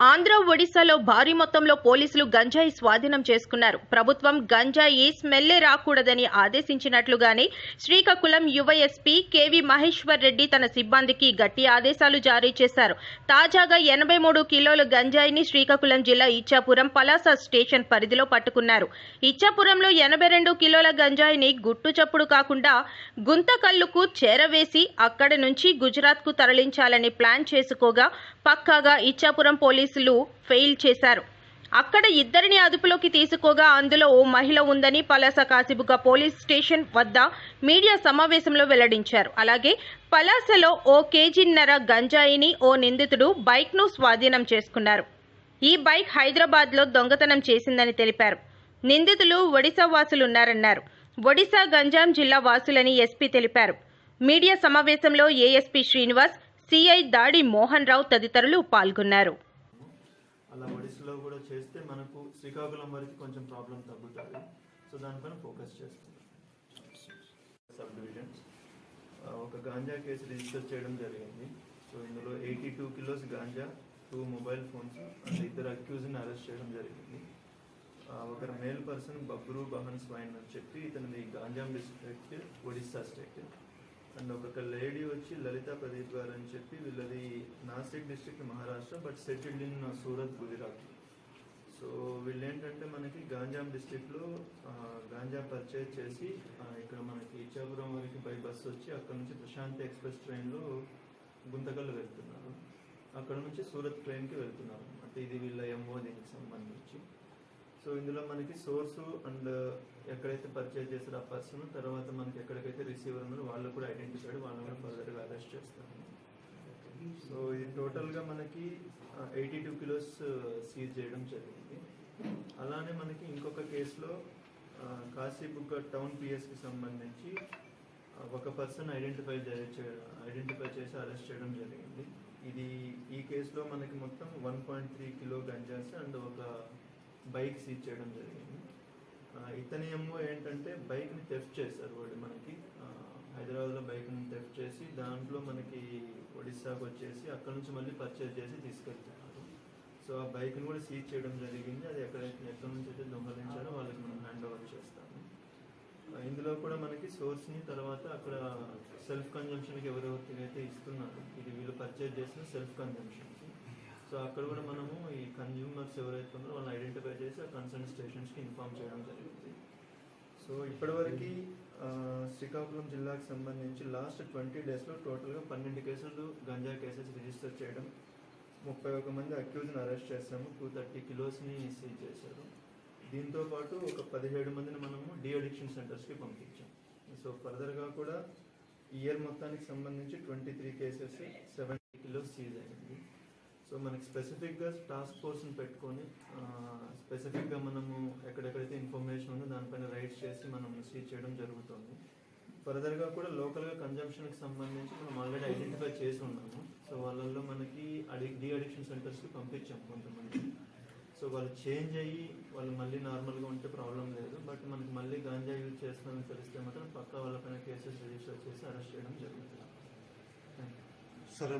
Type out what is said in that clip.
ఆంధ్ర ఒడిశాలో భారీ మొత్తంలో పోలీసులు గంజాయి స్వాధీనం చేసుకున్నారు. ప్రభుత్వం గంజాయి స్మెల్లే రాకూడదని ఆదేశించినట్లుగానే శ్రీకాకుళం యువ ఎస్పీ కేవీ మహేశ్వర్ రెడ్డి తన సిబ్బందికి గట్టి ఆదేశాలు జారీ చేశారు. తాజాగా ఎనభై మూడు కిలోల గంజాయిని శ్రీకాకుళం జిల్లా ఇచ్చాపురం పలాస స్టేషన్ పరిధిలో పట్టుకున్నారు. ఇచ్చాపురంలో ఎనభై రెండు కిలోల గంజాయిని గుట్టు చప్పుడు కాకుండా గుంతకల్లుకు చేరవేసి అక్కడి నుంచి గుజరాత్కు తరలించాలని ప్లాన్ చేసుకోగా పక్కాగా ఇచ్చాపురం పోలీసులు ఫెయిల్ చేశారు. అక్కడ ఇద్దరిని అదుపులోకి తీసుకోగా అందులో ఓ మహిళ ఉందని పలాస కాసిబుగ్గ పోలీస్ స్టేషన్ వద్ద మీడియా సమావేశంలో వెల్లడించారు. అలాగే పలాసలో ఓ కేజీన్నర గంజాయిని ఓ నిందితుడు బైక్ను స్వాధీనం చేసుకున్నారు. ఈ బైక్ హైదరాబాద్లో దొంగతనం చేసిందని తెలిపారు. నిందితులు ఒడిశా వాసులున్నారన్నారు. ఒడిశా గంజాం జిల్లా వాసులని ఎస్పీ తెలిపారు. మీడియా సమావేశంలో ఏఎస్పీ శ్రీనివాస్ సిఐ దాడి మోహన్ రావు తదితరులు పాల్గొన్నారు. అలా ఒడిస్సాలో కూడా చేస్తే మనకు శ్రీకాకుళం వరకు కొంచెం ప్రాబ్లం తగ్గుతుంది. సో దానిపైన ఫోకస్ చేస్తున్నాం. సబ్ డివిజన్స్ ఒక గాంజా కేసు రిజిస్టర్ చేయడం జరిగింది. సో ఇందులో eighty two kilos ganja two mobile phones and ఇద్దరు అక్యూజ్ని అరెస్ట్ చేయడం జరిగింది. ఒకరు మేల్ పర్సన్ బబ్రూ బహన్ స్వైన్ అని చెప్పి ఇతనిది Ganjam district Odisha state and ఒక లేడీ వచ్చి లలిత ప్రదీప్ గారు అని చెప్పి వీళ్ళది Nashik district Maharashtra but settled in Surat Gujarat. So వీళ్ళు ఏంటంటే మనకి గాంజాం డిస్టిక్లో గాంజా పర్చేజ్ చేసి ఇక్కడ మనకి ఇచ్చాపురం వరకు బై బస్ వచ్చి అక్కడ నుంచి ప్రశాంతి ఎక్స్ప్రెస్ ట్రైన్లో గుంతకల్ వెళ్తున్నారు. అక్కడ నుంచి సూరత్ ట్రైన్కి వెళ్తున్నారు అంటే ఇది వీళ్ళ ఎంఓ దీనికి సంబంధించి. సో ఇందులో మనకి సోర్సు అండ్ ఎక్కడైతే పర్చేజ్ చేశారో ఆ పర్సన్ తర్వాత మనకి ఎక్కడికైతే రిసీవర్ ఉన్నారో వాళ్ళు కూడా ఐడెంటిఫైడ్ వాళ్ళని కూడా ఫర్దర్గా అరెస్ట్ చేస్తారు. సో ఇది టోటల్గా మనకి ఎయిటీ టూ కిలోస్ సీజ్ చేయడం జరిగింది. అలానే మనకి ఇంకొక కేసులో ఆ, కాశీబుగ్గ టౌన్ పిఎస్కి సంబంధించి ఒక పర్సన్ ఐడెంటిఫై ఐడెంటిఫై చేసి అరెస్ట్ చేయడం జరిగింది. ఇది ఈ కేసులో మనకి మొత్తం one point three kilo ganjas and ఒక బైక్ సీజ్ చేయడం జరిగింది. ఇతని ఏమో ఏంటంటే బైక్ని థెఫ్ట్ చేశారు వాడు మనకి. హైదరాబాద్లో బైక్ని థెఫ్ట్ చేసి దాంట్లో మనకి ఒడిస్సాకు వచ్చేసి అక్కడ నుంచి మళ్ళీ పర్చేజ్ చేసి తీసుకెళ్తున్నారు. సో ఆ బైక్ని కూడా సీజ్ చేయడం జరిగింది. అది ఎక్కడైతే ఎక్కడి నుంచి అయితే దొంగలించారో వాళ్ళకి మనం హ్యాండ్ ఓవర్ చేస్తాము. ఇందులో కూడా మనకి సోర్స్ని తర్వాత అక్కడ సెల్ఫ్ కన్జంప్షన్కి ఎవరెవరికైతే ఇస్తున్నారు ఇది వీళ్ళు పర్చేజ్ చేసిన సెల్ఫ్ కన్జంప్షన్కి సో అక్కడ కూడా మనము ఈ కన్జ్యూమర్స్ ఎవరైతే ఉన్నారో వాళ్ళని ఐడెంటిఫై చేసి ఆ కన్సర్న్ స్టేషన్స్కి ఇన్ఫామ్ చేయడం జరిగింది. సో ఇప్పటివరకు శ్రీకాకుళం జిల్లాకు సంబంధించి లాస్ట్ ట్వంటీ డేస్లో టోటల్గా పన్నెండు కేసులు గంజా కేసెస్ రిజిస్టర్ చేయడం ముప్పై ఒక మంది అక్యూజ్ని అరెస్ట్ చేస్తాము టూ థర్టీ కిలోస్ని సీజ్ చేశారు. దీంతో పాటు ఒక పదిహేడు మందిని మనము డిఅడిక్షన్ సెంటర్స్కి పంపించాం. సో ఫర్దర్గా కూడా ఇయర్ మొత్తానికి సంబంధించి twenty three cases seventy kilos seize అయింది. సో మనకి స్పెసిఫిక్గా టాస్క్ ఫోర్స్ని పెట్టుకొని స్పెసిఫిక్గా మనము ఎక్కడెక్కడైతే ఇన్ఫర్మేషన్ ఉందో దానిపైన రైడ్స్ చేసి మనం సీజ్ చేయడం జరుగుతుంది. ఫర్దర్గా కూడా లోకల్గా కన్జంప్షన్కి సంబంధించి మనం ఆల్రెడీ ఐడెంటిఫై చేసి ఉన్నాము. సో వాళ్ళల్లో మనకి అడి డీ అడిక్షన్ సెంటర్స్కి పంపించాం కొంతమంది. సో వాళ్ళు చేంజ్ అయ్యి వాళ్ళు మళ్ళీ నార్మల్గా ఉంటే ప్రాబ్లం లేదు. బట్ మనకి మళ్ళీ గాంజా యూజ్ చేస్తున్నామని తెలిస్తే మాత్రం పక్కా వాళ్ళపైన కేసెస్ రిజిస్టర్ చేసి అరెస్ట్ చేయడం జరుగుతుంది. సరే.